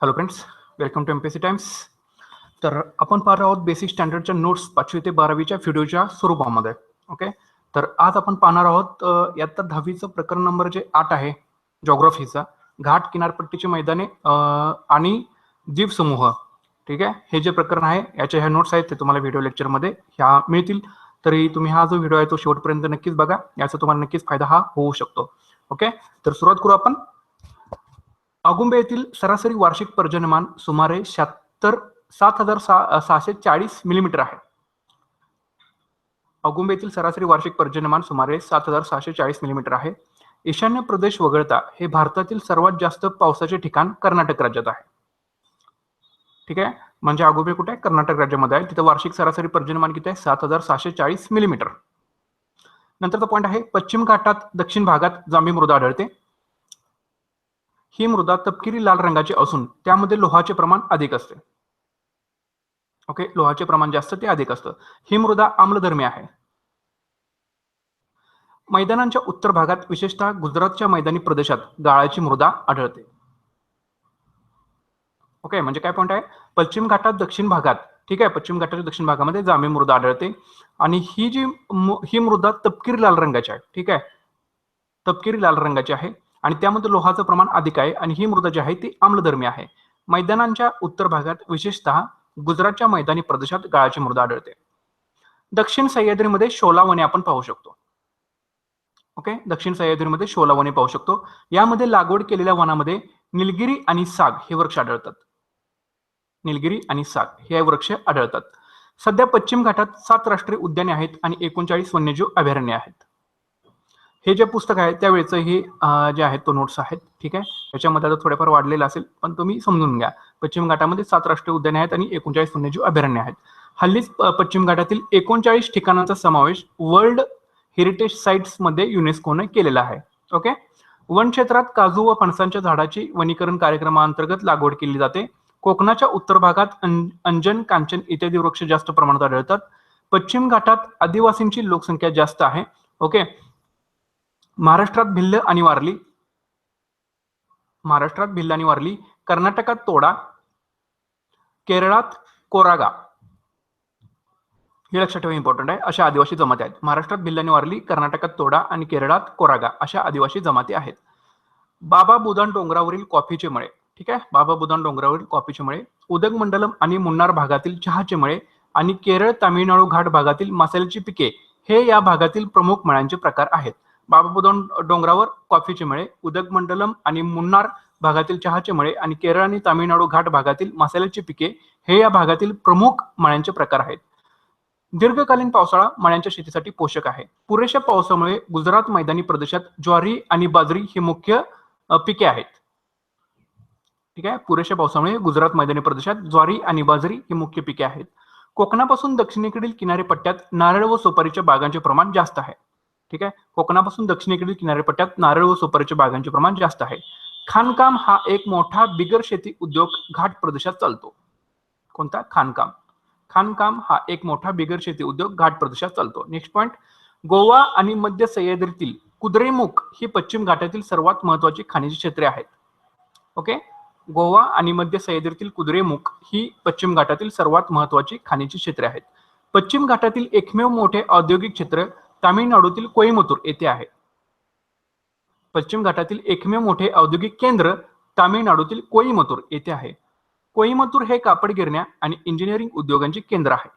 Hello friends welcome to M P C Times तर आपण पाहत आहोत बेसिक स्टँडर्डच्या नोट्स पाचवी ते बारावीच्या व्हिडिओच्या स्वरूपामध्ये. ओके तर आज आपण पाहणार आहोत यात दहावीचं प्रकरण नंबर जे आठ आहे जॉग्रफीचा घाट किनारपट्टीची मैदाने आणि द्वीपसमूह ठीक आहे? हे जे प्रकरण आहे याच्या ह्या नोट्स आहेत ते तुम्हाला व्हिडिओ लेक्चरमध्ये ह्या मिळतील. तरी तुम्ही हा जो व्हिडिओ आहे तो शेवटपर्यंत नक्कीच बघा. याचा तुम्हाला नक्कीच फायदा हा होऊ शकतो. ओके तर सुरुवात करू आपण. आगुंबे येथील सरासरी वार्षिक पर्जन्यमान सुमारे शहात्तर सात हजार सहाशे चाळीस मिलीमीटर आहे. आगुंबे येथील सरासरी वार्षिक पर्जन्यमान सुमारे सात हजार सहाशे चाळीस मिलीमीटर आहे. ईशान्य प्रदेश वगळता हे भारतातील सर्वात जास्त पावसाचे ठिकाण कर्नाटक राज्यात आहे. ठीक आहे? म्हणजे अगुंबे कुठे? आहे कर्नाटक राज्यामध्ये आहे. तिथं वार्षिक सरासरी पर्जन्यमान किती आहे? सात हजार सहाशे चाळीस मिलीमीटर. नंतरचा पॉईंट आहे पश्चिम घाटात दक्षिण भागात जांभी मृदा आढळते. ही मृदा तपकिरी लाल रंगाची असून त्यामध्ये लोहाचे प्रमाण अधिक असते. ओके लोहाचे प्रमाण जास्त ते अधिक असतं. ही मृदा आम्लधर्मी आहे. मैदानांच्या उत्तर भागात विशेषतः गुजरातच्या मैदानी प्रदेशात गाळाची मृदा आढळते. ओके म्हणजे काय पॉईंट आहे? पश्चिम घाटात दक्षिण भागात ठीक आहे? पश्चिम घाटाच्या दक्षिण भागामध्ये जांभी मृदा आढळते. आणि ही जी ही मृदा तपकिरी लाल रंगाची आहे ठीक आहे? तपकिरी लाल रंगाची आहे. आणि त्यामध्ये लोहाचं प्रमाण अधिक आहे आणि ही मृदा जी आहे ती आम्लधर्मी आहे. मैदानांच्या उत्तर भागात विशेषतः गुजरातच्या मैदानी प्रदेशात गाळाची मृदा आढळते. दक्षिण सह्याद्रीमध्ये शोला वने आपण पाहू शकतो. ओके? दक्षिण सह्याद्रीमध्ये शोला वने पाहू शकतो. यामध्ये लागवड केलेल्या वनामध्ये निलगिरी आणि साग हे वृक्ष आढळतात. निलगिरी आणि साग हे वृक्ष आढळतात. सध्या पश्चिम घाटात सात राष्ट्रीय उद्याने आहेत आणि एकोणचाळीस वन्यजीव अभयारण्य आहेत. हे जे पुस्तक आहे त्यावेळेचं हे जे आहेत तो नोट्स आहेत ठीक आहे? याच्यामध्ये आता थोडेफार वाढलेलं असेल पण तुम्ही समजून घ्या. पश्चिम घाटामध्ये सात राष्ट्रीय उद्याने आहेत आणि एकोणचाळीस वन्यजीव अभयारण्य आहेत. हल्लीच पश्चिम घाटातील एकोणचाळीस ठिकाणांचा समावेश वर्ल्ड हेरिटेज साईट्समध्ये युनेस्कोने केलेला आहे ओके? वन क्षेत्रात काजू व फणसांच्या झाडाची वनीकरण कार्यक्रमाअंतर्गत लागवड केली जाते. कोकणाच्या उत्तर भागात अंजन कांचन इत्यादी वृक्ष जास्त प्रमाणात आढळतात. पश्चिम घाटात आदिवासींची लोकसंख्या जास्त आहे ओके? महाराष्ट्रात भिल्ल आणि वारली. महाराष्ट्रात भिल्ल आणि वारली. कर्नाटकात तोडा. केरळात कोरागा. हे लक्षात ठेवा इम्पॉर्टंट आहे. अशा आदिवासी जमाती आहेत. महाराष्ट्रात भिल्ल आणि वारली कर्नाटकात तोडा आणि केरळात कोरागा अशा आदिवासी जमाती आहेत. बाबा बुदान डोंगरावरील कॉफीचे मळे. ठीक आहे? बाबा बुदान डोंगरावरील कॉफीचे मळे. उदगमंडलम आणि मुन्नार भागातील चहाचे मळे आणि केरळ तामिळनाडू घाट भागातील मसाल्याची पिके. हे या भागातील प्रमुख मळ्यांचे प्रकार आहेत. बाबा डोंगरावर कॉफीचे मळे उदक मंडलम आणि मुन्नार भागातील चहाचे मळे आणि केरळ आणि तामिळनाडू घाट भागातील मसाल्याची पिके हे या भागातील प्रमुख मळ्यांचे प्रकार आहेत. दीर्घकालीन पावसाळा मळ्यांच्या शेतीसाठी पोषक आहे. पुरेशा पावसामुळे गुजरात मैदानी प्रदेशात ज्वारी आणि बाजरी ही मुख्य पिके आहेत. ठीक आहे? पुरेशा पावसामुळे गुजरात मैदानी प्रदेशात ज्वारी आणि बाजरी ही मुख्य पिके आहेत. कोकणापासून दक्षिणेकडील किनारेपट्ट्यात नारळ व सुपारीच्या बागांचे प्रमाण जास्त आहे. ठीक आहे? कोकणापासून दक्षिणेकडील किनारपट्ट्यात नारळ व सुपारीच्या बागांचे प्रमाण जास्त आहे. खाणकाम हा एक मोठा बिगर शेती उद्योग घाट प्रदेशात चालतो. कोणता? खाणकाम. खाणकाम हा एक मोठा बिगर शेती उद्योग घाट प्रदेशात चालतो. नेक्स्ट पॉइंट गोवा आणि मध्य सह्याद्रीतील कुद्रेमुख ही पश्चिम घाटातील सर्वात महत्वाची खाणीची क्षेत्रे आहेत. ओके? गोवा आणि मध्य सह्याद्रीतील कुद्रेमुख ही पश्चिम घाटातील सर्वात महत्वाची खाणीची क्षेत्रे आहेत. पश्चिम घाटातील एकमेव मोठे औद्योगिक क्षेत्र तामिळनाडूतील कोईमतूर येथे आहे. पश्चिम घाटातील एकमेव मोठे औद्योगिक केंद्र तामिळनाडूतील कोईमतूर येथे आहे. कोईमतूर हे कापड गिरण्या आणि इंजिनिअरिंग उद्योगांचे केंद्र आहे.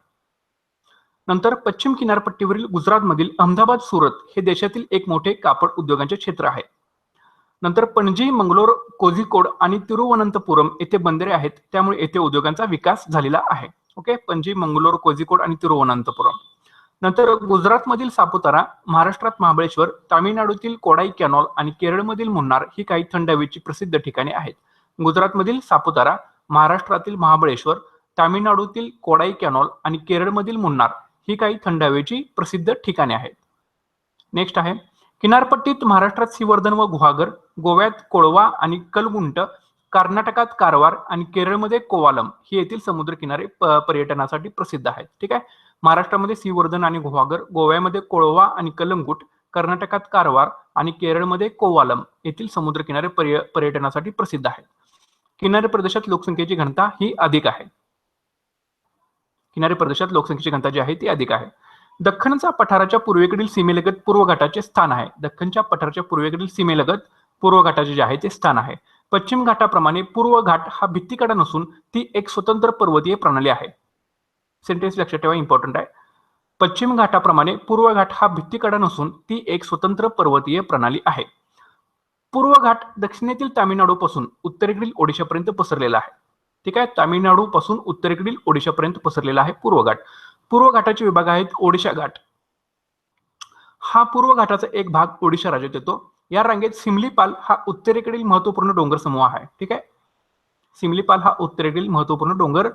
नंतर पश्चिम किनारपट्टीवरील गुजरातमधील अहमदाबाद सुरत हे देशातील एक मोठे कापड उद्योगांचे क्षेत्र आहे. नंतर पणजी मंगलोर कोझिकोड आणि तिरुवनंतपुरम येथे बंदरे आहेत. त्यामुळे येथे उद्योगांचा विकास झालेला आहे. ओके? पणजी मंगलोर कोझिकोड आणि तिरुवनंतपुरम. नंतर गुजरातमधील सापुतारा महाराष्ट्रात महाबळेश्वर तामिळनाडूतील कोडाई कॅनॉल आणि केरळमधील मुन्नार ही काही थंड हवेची प्रसिद्ध ठिकाणे आहेत. गुजरातमधील सापुतारा महाराष्ट्रातील महाबळेश्वर तामिळनाडूतील कोडाई कॅनॉल आणि केरळमधील मुन्नार ही काही थंड हवेची प्रसिद्ध ठिकाणे आहेत. नेक्स्ट आहे. किनारपट्टीत महाराष्ट्रात श्रीवर्धन व गुहागर गोव्यात कोळवा आणि कलगुंट कर्नाटकात कारवार आणि केरळमध्ये कोवालम ही येथील समुद्रकिनारे किनारे पर्यटनासाठी प्रसिद्ध आहेत. ठीक आहे? महाराष्ट्रामध्ये श्रीवर्धन आणि गुहागर गोव्यामध्ये कोळवा आणि कलंगूट कर्नाटकात कारवार आणि केरळमध्ये कोवालम येथील समुद्रकिनारे पर्य पर्यटनासाठी प्रसिद्ध आहेत. किनारी प्रदेशात लोकसंख्येची घनता ही अधिक आहे. किनारी प्रदेशात लोकसंख्येची घनता जी आहे ती अधिक आहे. दख्खनचा पठाराच्या पूर्वेकडील सीमेलगत पूर्व घाटाचे स्थान आहे. दख्खनच्या पठाराच्या पूर्वेकडील सीमेलगत पूर्व घाटाचे जे आहे ते स्थान आहे. पश्चिम घाटाप्रमाणे पूर्व घाट हा भित्तीकडा नसून ती एक स्वतंत्र पर्वतीय प्रणाली आहे. सेंटेन्स लक्षात ठेवा इम्पॉर्टंट आहे. पश्चिम घाटाप्रमाणे पूर्व घाट हा भित्तीकडा नसून ती एक स्वतंत्र पर्वतीय प्रणाली आहे. पूर्व घाट दक्षिणेतील तामिळनाडूपासून उत्तरेकडील ओडिशापर्यंत पसरलेला आहे. ठीक आहे? तामिळनाडू पासून उत्तरेकडील ओडिशापर्यंत पसरलेला आहे पूर्व घाट. पूर्व घाटाचे विभाग आहेत ओडिशा घाट. हा पूर्व घाटाचा एक भाग ओडिशा राज्यात येतो. या रांगेत सिमलीपाल हा उत्तरेकडील महत्त्वपूर्ण डोंगर समूह आहे. ठीक आहे? सिमलीपाल हा उत्तरेकडील महत्त्वपूर्ण डोंगर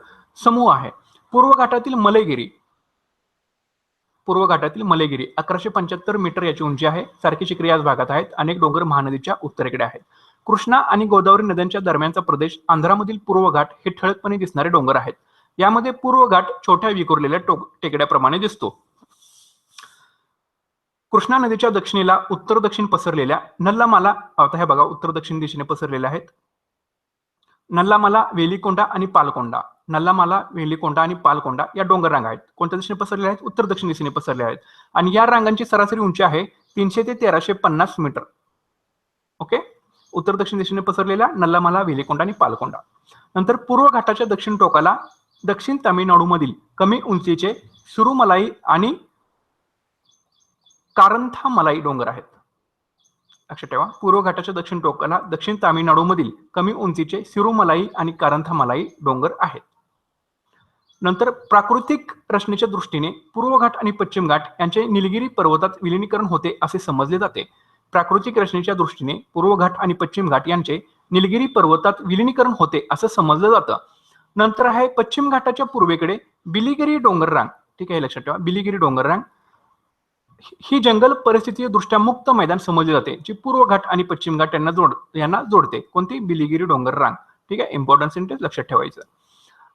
समूह आहे. पूर्व घाटातील मलयगिरी पूर्व घाटातील मलयगिरी अकराशे पंच्याहत्तर मीटर याची उंची आहे. सारखी शिखरे याच भागात आहेत. अनेक डोंगर महानदीच्या उत्तरेकडे आहेत. कृष्णा आणि गोदावरी नद्यांच्या दरम्यानचा प्रदेश आंध्रामधील पूर्व घाट हे ठळकपणे दिसणारे डोंगर आहेत. यामध्ये पूर्व घाट छोट्या विखुरलेल्या टेकड्याप्रमाणे दिसतो. कृष्णा नदीच्या दक्षिणेला उत्तर दक्षिण पसरलेल्या नल्लामाला आता हे बघा उत्तर दक्षिण दिशेने पसरलेल्या आहेत. नल्लामाला वेलीकोंडा आणि पालकोंडा. नल्लामाला वेलीकोंडा आणि पालकोंडा या डोंगर रांगा आहेत. कोणत्या दिशेने पसरलेल्या आहेत? उत्तर दक्षिण दिशेने पसरल्या आहेत. आणि या रांगांची सरासरी उंची आहे तीनशे ते तेराशे पन्नास मीटर. ओके? उत्तर दक्षिण दिशेने पसरलेल्या नल्लामाला वेलीकोंडा आणि पालकोंडा. नंतर पूर्व घाटाच्या दक्षिण टोकाला दक्षिण तामिळनाडूमधील कमी उंचीचे सुरुमलाई आणि कारंथा मलाई डोंगर आहेत. लक्षात ठेवा पूर्व घाटाच्या दक्षिण टोकाला दक्षिण तामिळनाडूमधील कमी उंचीचे सिरुमलाई आणि कारंथा मलाई डोंगर आहेत. नंतर प्राकृतिक रचनेच्या दृष्टीने पूर्व घाट आणि पश्चिम घाट यांचे निलगिरी पर्वतात विलिनीकरण होते असे समजले जाते. प्राकृतिक रचनेच्या दृष्टीने पूर्व घाट आणि पश्चिम घाट यांचे निलगिरी पर्वतात विलिनीकरण होते असं समजलं जातं. नंतर आहे पश्चिम घाटाच्या पूर्वेकडे बिलिगिरी डोंगर रांग ठीक आहे लक्षात ठेवा बिलिगिरी डोंगर रांग ही जंगल परिस्थिती दृष्ट्या मुक्त मैदान समजली जाते जी पूर्व घाट आणि पश्चिम घाट यांना जोड यांना जोडते. कोणती? बिलिगिरी डोंगर रांग ठीक आहे? इम्पॉर्टन्स सेंटेन्स लक्षात ठेवायचं.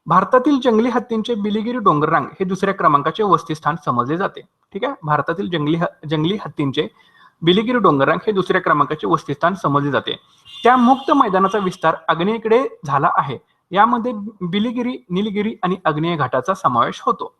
भारतातील जंगली हत्तींचे बिलिगिरी डोंगर रांग हे दुसऱ्या क्रमांकाचे वसतिस्थान समजले जाते. ठीक आहे? भारतातील जंगली जंगली हत्तींचे बिलिगिरी डोंगर रांग हे दुसऱ्या क्रमांकाचे वसतिस्थान समजले जाते. त्या मुक्त मैदानाचा विस्तार आग्नेयेकडे झाला आहे. यामध्ये बिलिगिरी निलगिरी आणि आग्नेय घाटाचा समावेश होतो.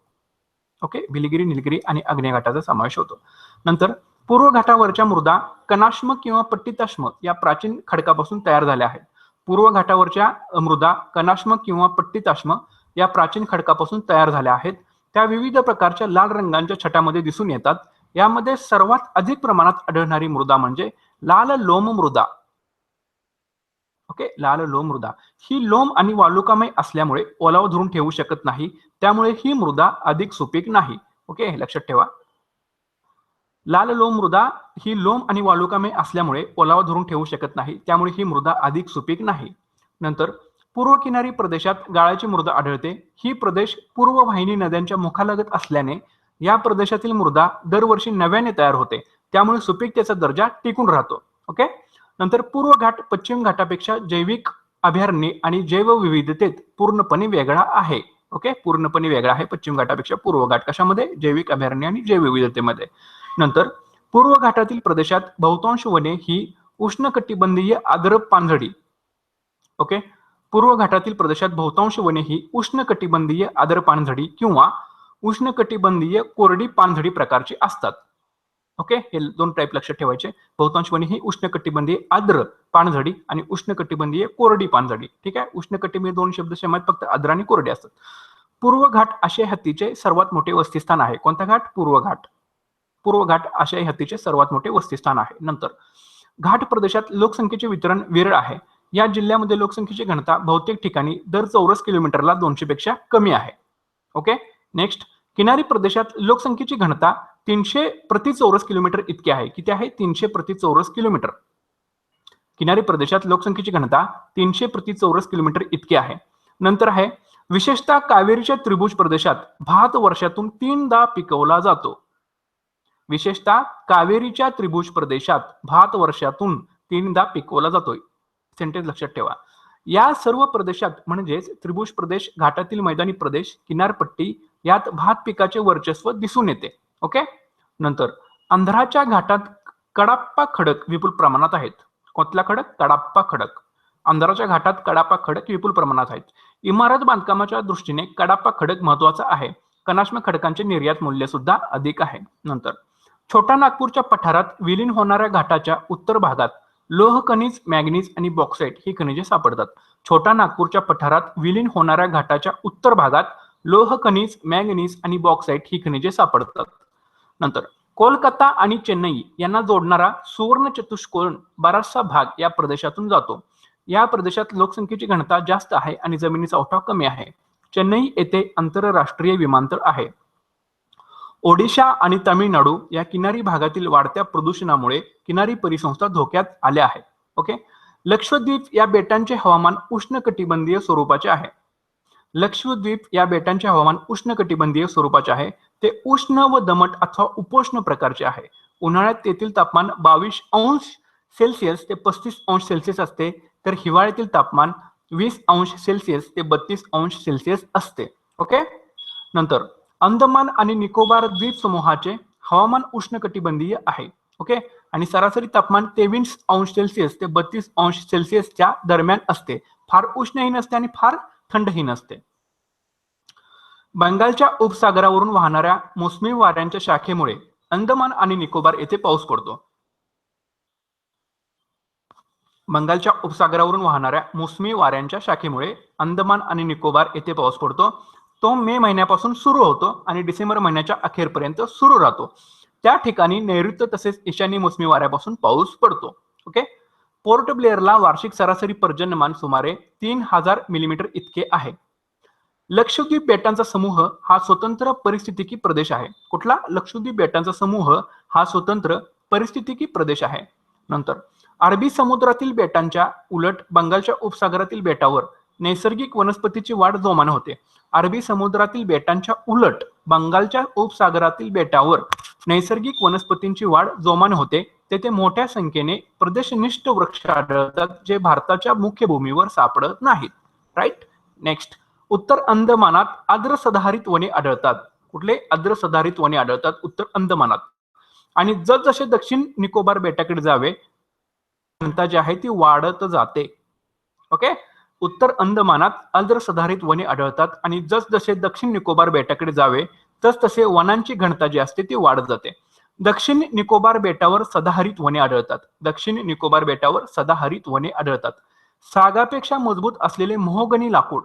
ओके? बिलिगिरी निलगिरी आणि अग्नेघाटाचा समावेश होतो. नंतर पूर्व घाटावरच्या मृदा कनाश्म किंवा पट्टिताश्म या प्राचीन खडकापासून तयार झाल्या आहेत. पूर्व घाटावरच्या मृदा कनाश्म किंवा पट्टिताश्म या प्राचीन खडकापासून तयार झाल्या आहेत. त्या विविध प्रकारच्या लाल रंगांच्या छटामध्ये दिसून येतात. यामध्ये सर्वात अधिक प्रमाणात आढळणारी मृदा म्हणजे लाल लोम मृदा. ओके? लाल लोम मृदा. ही लोम आणि वालुकामय असल्यामुळे ओलावा धरून ठेवू शकत नाही. त्यामुळे ही मृदा अधिक सुपीक नाही. ओके? लक्षात ठेवा. लाल लोम मृदा ही लोम आणि वालुकामय असल्यामुळे ओलावा धरून ठेवू शकत नाही. त्यामुळे ही मृदा अधिक सुपीक नाही. नंतर पूर्व किनारी प्रदेशात गाळाची मृदा आढळते. ही प्रदेश पूर्व वाहिनी नद्यांच्या मुखालगत असल्याने या प्रदेशातील मृदा दरवर्षी नव्याने तयार होते. त्यामुळे सुपीकतेचा दर्जा टिकून राहतो. ओके? नंतर पूर्व घाट पश्चिम घाटापेक्षा जैविक अभयारण्य आणि जैवविविधतेत पूर्णपणे वेगळा आहे. ओके पूर्णपणे वेगळा आहे पश्चिम घाटापेक्षा पूर्व घाट कशामध्ये? जैविक अभयारण्य आणि जैवविविधतेमध्ये. नंतर पूर्व घाटातील प्रदेशात बहुतांश वने ही उष्णकटिबंधीय आद्र पानझडी. ओके पूर्व घाटातील प्रदेशात बहुतांश वने ही उष्णकटिबंधीय आदर पानझडी किंवा उष्णकटिबंधीय कोरडी पानझडी प्रकारची असतात. ओके? हे दोन टाईप लक्षात ठेवायचे. बहुतांश वने ही उष्णकटिबंधीय आर्द्र पानझडी आणि उष्णकटिबंधीय कोरडी पानझडी. ठीक आहे? उष्णकटिबंधीय दोन शब्द सेम फक्त आद्र आणि कोरडी असतात. पूर्व घाट आशियाई हत्तीचे सर्वात मोठे वस्तीस्थान आहे. कोणता घाट? पूर्व घाट पूर्व घाट आशियाई हत्तीचे सर्वात मोठे वस्तीस्थान आहे. नंतर घाट प्रदेशात लोकसंख्येचे वितरण विरळ आहे. या जिल्ह्यामध्ये लोकसंख्येची घनता बहुतेक ठिकाणी दर चौरस किलोमीटरला दोनशे पेक्षा कमी आहे. ओके? नेक्स्ट किनारी प्रदेशात लोकसंख्येची घनता तीनशे प्रति चौरस किलोमीटर इतके आहे. किती आहे? तीनशे प्रति चौरस किलोमीटर. किनारी प्रदेशात लोकसंख्येची घनता तीनशे प्रति चौरस किलोमीटर इतकी आहे. नंतर आहे विशेषतः कावेरीच्या त्रिभुज प्रदेशात भात वर्षातून तीनदा पिकवला जातो. विशेषतः कावेरीच्या त्रिभुज प्रदेशात भात वर्षातून तीनदा पिकवला जातोय. सेंटेन्स लक्षात ठेवा. या सर्व प्रदेशात म्हणजेच त्रिभुज प्रदेश घाटातील मैदानी प्रदेश किनारपट्टी यात भात पिकाचे वर्चस्व दिसून येते. ओके नंतर अंधाराच्या घाटात कडाप्पा खडक विपुल प्रमाणात आहेत. कोतला खडक? कडाप्पा खडक. अंधाराच्या घाटात कडाप्पा खडक विपुल प्रमाणात आहेत. इमारत बांधकामाच्या दृष्टीने कडाप्पा खडक महत्त्वाचा आहे. कनाश्म खडकांचे निर्यात मूल्य सुद्धा अधिक आहे. नंतर छोटा नागपूरच्या पठारात विलीन होणाऱ्या घाटाच्या उत्तर भागात लोह खनिज मॅग्नीज आणि बॉक्साईट ही खनिजे सापडतात. छोटा नागपूरच्या पठारात विलीन होणाऱ्या घाटाच्या उत्तर भागात लोह खनिज मॅग्नीज आणि बॉक्साईट ही खनिजे सापडतात. नंतर कोलकाता आणि चेन्नई यांना जोडणारा सुवर्ण चतुष्कोन बराचसा भाग या प्रदेशातून जातो. या प्रदेशात लोकसंख्येची घनता जास्त आहे आणि जमिनीचा ओठा कमी आहे. चेन्नई येथे आंतरराष्ट्रीय विमानतळ आहे. ओडिशा आणि तामिळनाडू या किनारी भागातील वाढत्या प्रदूषणामुळे किनारी परिसंस्था धोक्यात आल्या आहेत. ओके? लक्षद्वीप या बेटांचे हवामान उष्णकटिबंधीय स्वरूपाचे आहे. लक्षद्वीप या बेटांचे हवामान उष्ण कटिबंधीय स्वरूपाचे आहे. ते उष्ण व दमट अथवा उपोष्ण प्रकारचे आहे. उन्हाळ्यात तेथील तापमान बावीस अंश सेल्सिअस ते पस्तीस अंश सेल्सिअस असते. तर हिवाळ्यातील तापमान वीस अंश सेल्सिअस ते बत्तीस अंश सेल्सिअस असते. ओके? नंतर अंदमान आणि निकोबार द्वीप समूहाचे हवामान उष्ण कटिबंधीय आहे. ओके? आणि सरासरी तापमान तेवीस अंश सेल्सिअस ते बत्तीस अंश सेल्सिअसच्या दरम्यान असते. फार उष्णही नसते आणि फार थंडही नसते. बंगालच्या उपसागरावरून वाहणाऱ्या मोसमी वाऱ्यांच्या शाखेमुळे अंदमान आणि निकोबार येथे पाऊस पडतो. बंगालच्या उपसागरावरून वाहणाऱ्या मोसमी वाऱ्यांच्या शाखेमुळे अंदमान आणि निकोबार येथे पाऊस पडतो. तो मे महिन्यापासून सुरू होतो आणि डिसेंबर महिन्याच्या अखेरपर्यंत सुरू राहतो. त्या ठिकाणी नैऋत्य तसेच ईशान्य मोसमी वाऱ्यापासून पाऊस पडतो. ओके? पोर्ट ब्लेअरला वार्षिक सरासरी पर्जन्यमान सुमारे तीन हजार मिलीमीटर इतके आहे. लक्षद्वीप बेटांचा समूह हा स्वतंत्र परिस्थितिकी प्रदेश आहे. कुठला? लक्षद्वीप बेटांचा समूह हा स्वतंत्र परिस्थितिकी प्रदेश आहे. नंतर अरबी समुद्रातील बेटांच्या उलट बंगालच्या उपसागरातील बेटावर नैसर्गिक वनस्पतीची वाढ जोमाने होते. अरबी समुद्रातील बेटांच्या उलट बंगालच्या उपसागरातील बेटावर नैसर्गिक वनस्पतींची वाढ जोमाने होते तेथे मोठ्या संख्येने प्रदेशनिष्ठ वृक्ष आढळतात जे भारताच्या मुख्य भूमीवर सापडत नाहीत. राईट नेक्स्ट उत्तर अंदमानात आर्द्र सदाहरित वने आढळतात. कुठले? आर्द्र सधारित वने आढळतात उत्तर अंदमानात. आणि जसजसे दक्षिण निकोबार बेटाकडे जावे घनता जी आहे ती वाढत जाते. ओके उत्तर अंदमानात आर्द्र सधारित वने आढळतात आणि जसजसे दक्षिण निकोबार बेटाकडे जावे तसतसे वनांची घनता जी असते ती वाढत जाते. दक्षिण निकोबार बेटावर सदाहरित वने आढळतात. दक्षिण निकोबार बेटावर सदाहरित वने आढळतात. सागापेक्षा मजबूत असलेले मोहगणी लाकूड.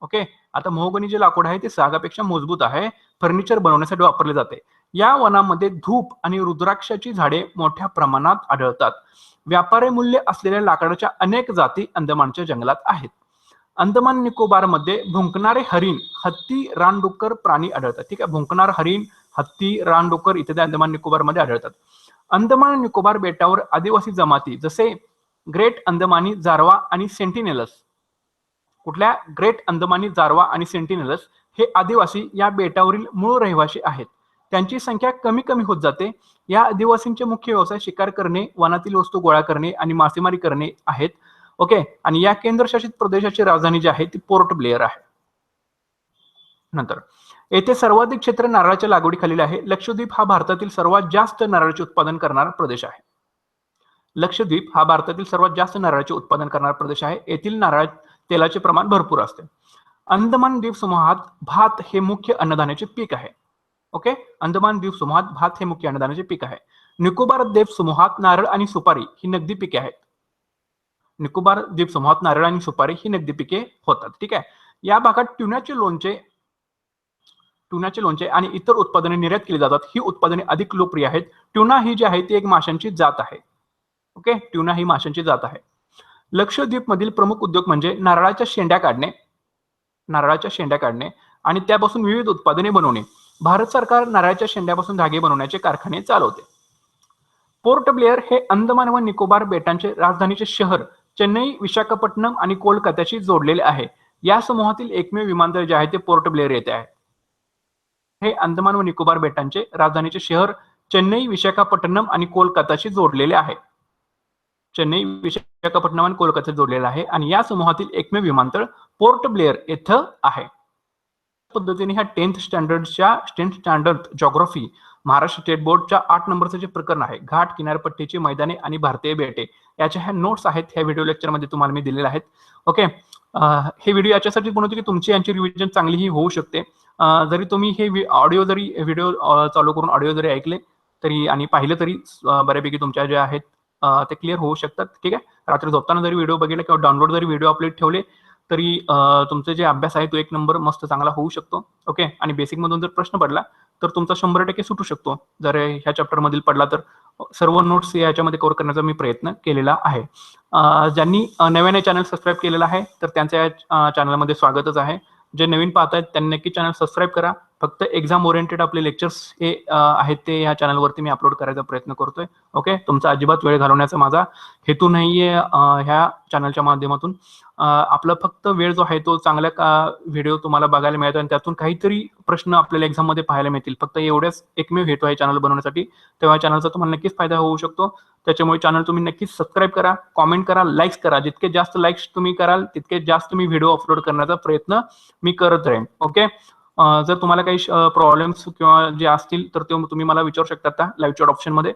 ओके? आता मोहगणी जे लाकूड आहे ते सागापेक्षा मजबूत आहे. फर्निचर बनवण्यासाठी वापरले जाते. या वनामध्ये धूप आणि रुद्राक्षाची झाडे मोठ्या प्रमाणात आढळतात. व्यापारी मूल्य असलेल्या लाकडाच्या अनेक जाती अंदमानच्या जंगलात आहेत. अंदमान निकोबारमध्ये भुंकणारे हरिण हत्ती रानडुक्कर प्राणी आढळतात. ठीक आहे? भुंकणार हरिण हत्ती रानडुक्कर इत्यादी अंदमान निकोबारमध्ये आढळतात. अंदमान निकोबार बेटावर आदिवासी जमाती जसे ग्रेट अंदमानी जारवा आणि सेंटिनेलस. कुठल्या? ग्रेट अंदमानी जारवा आणि सेंटिनेलस हे आदिवासी या बेटावरील मूळ रहिवासी आहेत. त्यांची संख्या कमी कमी होत जाते. या आदिवासींचे मुख्य व्यवसाय शिकार करणे वनातील वस्तू गोळा करणे आणि मासेमारी करणे आहेत. ओके? आणि या केंद्रशासित प्रदेशाची राजधानी जी आहे ती पोर्ट ब्लेअर आहे. नंतर येथे सर्वाधिक क्षेत्र नारळाच्या लागवडीखालील आहे. लक्षद्वीप हा भारतातील सर्वात जास्त नारळाचे उत्पादन करणारा प्रदेश आहे. लक्षद्वीप हा भारतातील सर्वात जास्त नारळाचे उत्पादन करणारा प्रदेश आहे. येथील नारळ तेलाचे प्रमाण भरपूर असते. अंदमान द्वीप समूहात भात हे मुख्य अन्नधान्याचे पीक आहे. ओके? अंदमान द्वीप समूहात भात हे मुख्य अन्नधान्याचे पीक आहे. निकोबार द्वीप समूहात नारळ आणि सुपारी ही नगदी पिके आहेत. निकोबार द्वीप समूहात नारळ आणि सुपारी ही नगदी पिके होतात ठीक आहे? या भागात ट्युनाचे लोणचे ट्युनाचे लोणचे आणि इतर उत्पादने निर्यात केली जातात. ही उत्पादने अधिक लोकप्रिय आहेत. ट्युना ही जी आहे ती एक माशांची जात आहे. ओके? ट्युना ही माशांची जात आहे. लक्षद्वीप मधील प्रमुख उद्योग म्हणजे नारळाच्या शेंड्या काढणे नारळाच्या शेंड्या काढणे आणि त्यापासून विविध उत्पादने बनवणे. भारत सरकार नारळाच्या शेंड्यापासून धागे बनवण्याचे कारखाने चालवते. पोर्ट ब्लेअर हे अंदमान व निकोबार बेटांचे राजधानीचे शहर चेन्नई विशाखापट्टणम आणि कोलकात्याशी जोडलेले आहे. या समूहातील एकमेव विमानतळ जे आहे ते पोर्ट ब्लेअर येथे आहे. हे अंदमान व निकोबार बेटांचे राजधानीचे शहर चेन्नई विशाखापट्टणम आणि कोलकाताशी जोडलेले आहे. चेन्नई विशाखापट्टणम आणि कोलकाता जोडलेला आहे आणि या समूहातील एकमेव विमानतळ पोर्ट ब्लेअर येथे आहे. पद्धतीने ह्या tenth स्टँडर्डच्या tenth standard geography Maharashtra state बोर्डच्या आठ नंबरचं जे प्रकरण आहे घाट किनारपट्टीची मैदाने आणि भारतीय बेटे याच्या ह्या नोट्स आहेत ह्या व्हिडिओ लेक्चरमध्ये तुम्हाला मी दिलेल्या आहेत. ओके हे व्हिडिओ याच्यासाठी बनवतो की तुमची यांची रिव्हिजन चांगलीही होऊ शकते. जरी तुम्ही हे ऑडिओ जरी व्हिडिओ चालू करून ऑडिओ जरी ऐकले तरी आणि पाहिलं तरी बऱ्यापैकी तुमच्या ज्या आहेत ते क्लिअर होऊ शकतात. ठीक आहे? रात्री झोपताना जरी व्हिडिओ बघितला किंवा डाउनलोड जरी व्हिडिओ अपलोड ठेवले तरी तुमचे जे अभ्यास आहे तो एक नंबर मस्त चांगला होऊ शकतो. ओके आणि बेसिक मधून जर प्रश्न पडला तर तुमचा शंभर टक्के सुटू शकतो. जर ह्या चॅप्टर मधील पडला तर. सर्व नोट्स याच्यामध्ये कव्हर करण्याचा मी प्रयत्न केलेला आहे. ज्यांनी नव्याने चॅनल सबस्क्राईब केलेला आहे तर त्यांच्या या चॅनलमध्ये स्वागतच आहे. जे नवीन पाहत आहेत त्यांनी नक्की चॅनल सबस्क्राईब करा. फक्त एक्झाम ओरिएंटेड आपले लेक्चर्स हे आहेत ते या चॅनलवरती मी अपलोड करायचा प्रयत्न करतोय. ओके तुमचा अजिबात वेळ घालवण्याचा माझा हेतू नाहीये आहे ह्या चॅनलच्या माध्यमातून. आपला फक्त वेळ जो आहे तो चांगल्या का व्हिडिओ तुम्हाला बघायला मिळतो आणि त्यातून काहीतरी प्रश्न आपल्याला एक्झाममध्ये पाहायला मिळतील. फक्त एवढ्याच एकमेव हेतू आहे चॅनल बनवण्यासाठी. तेव्हा चॅनलचा तुम्हाला नक्कीच फायदा होऊ शकतो. त्याच्यामुळे चॅनल तुम्ही नक्कीच सबस्क्राईब करा कॉमेंट करा लाईक्स करा. जितके जास्त लाईक्स तुम्ही कराल तितके जास्त मी व्हिडिओ अपलोड करण्याचा प्रयत्न मी करत राहीन. ओके जर तुम्हाला काही प्रॉब्लेम्स किंवा जे असतील तर ते तुम्ही मला विचारू शकता त्या लाईव्ह चॅट ऑप्शनमध्ये.